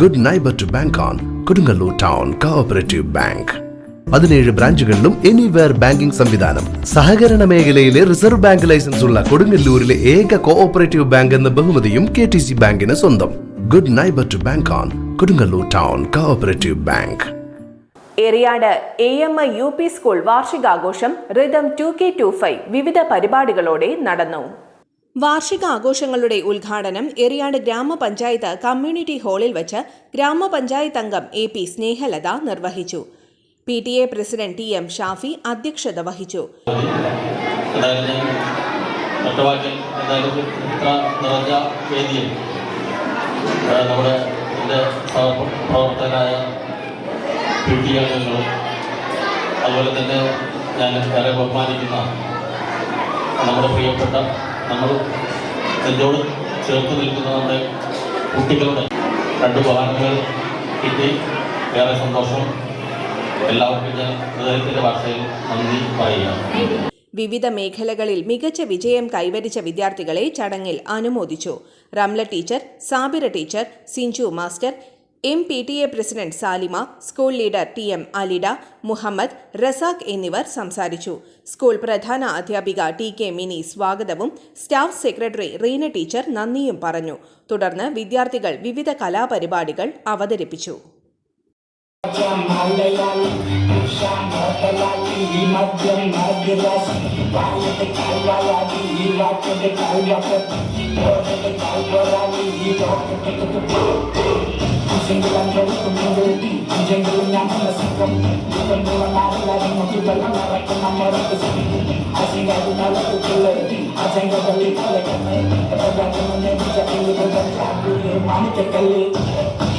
Good neighbour to bank on Kodungallur town cooperative bank പതിനേഴ് ബ്രാഞ്ചുകളിലും anywhere banking സംവിധാനം. സഹകരണ മേഖലയിലെ റിസർവ് ബാങ്ക് ലൈസൻസ് ഉള്ള കൊടുങ്ങല്ലൂരിലെ ഏക കോഓപ്പറേറ്റീവ് ബാങ്ക് എന്ന ബഹുമതിയും കെ ടി സി ബാങ്കിന് സ്വന്തം. Good neighbour to bank on Kodungallur town cooperative bank Eriyad A M I U P school വാർഷികാഘോഷം rhythm two K two five വിവിധ പരിപാടികളോടെ നടന്നു. വാർഷികാഘോഷങ്ങളുടെ ഉദ്ഘാടനം എറിയാട് ഗ്രാമപഞ്ചായത്ത് കമ്മ്യൂണിറ്റി ഹാളിൽ വച്ച് ഗ്രാമപഞ്ചായത്ത് അംഗം എ പി സ്നേഹലത നിർവഹിച്ചു. P T A president T M Shafi അധ്യക്ഷത വഹിച്ചു. നമ്മുടെ അതുപോലെ തന്നെ ഞാൻ ഏറെ ബഹുമാനിക്കുന്ന നമ്മുടെ പ്രിയപ്പെട്ട നമ്മൾ നെഞ്ചോട് ചേർത്ത് നിൽക്കുന്ന നമ്മുടെ കുട്ടികളുടെ രണ്ട് വാഹനങ്ങൾ കിട്ടി. ഏറെ സന്തോഷം. എല്ലാവർക്കും ഞാൻ ഹൃദയത്തിന്റെ ഭാഷയിൽ നന്ദി പറയുകയാണ്. വിവിധ മേഖലകളിൽ മികച്ച വിജയം കൈവരിച്ച വിദ്യാർത്ഥികളെ ചടങ്ങിൽ അനുമോദിച്ചു. Ramla teacher Sabira teacher Sinchu master M P T A president Salima school leader T M Alida Muhammad Razak എന്നിവർ സംസാരിച്ചു. സ്കൂൾ പ്രധാന അധ്യാപിക ടി കെ മിനി സ്വാഗതവും സ്റ്റാഫ് സെക്രട്ടറി റീന ടീച്ചർ നന്ദിയും പറഞ്ഞു. തുടർന്ന് വിദ്യാർത്ഥികൾ വിവിധ കലാപരിപാടികൾ അവതരിപ്പിച്ചു. single and ready for me will be I'm jingling now in the single You can do a lot of loving on people I'm not right and I'm not right to see I sing I do not like to kill it I sing I believe I like it If I got to know me, I feel it I'm not right to kill it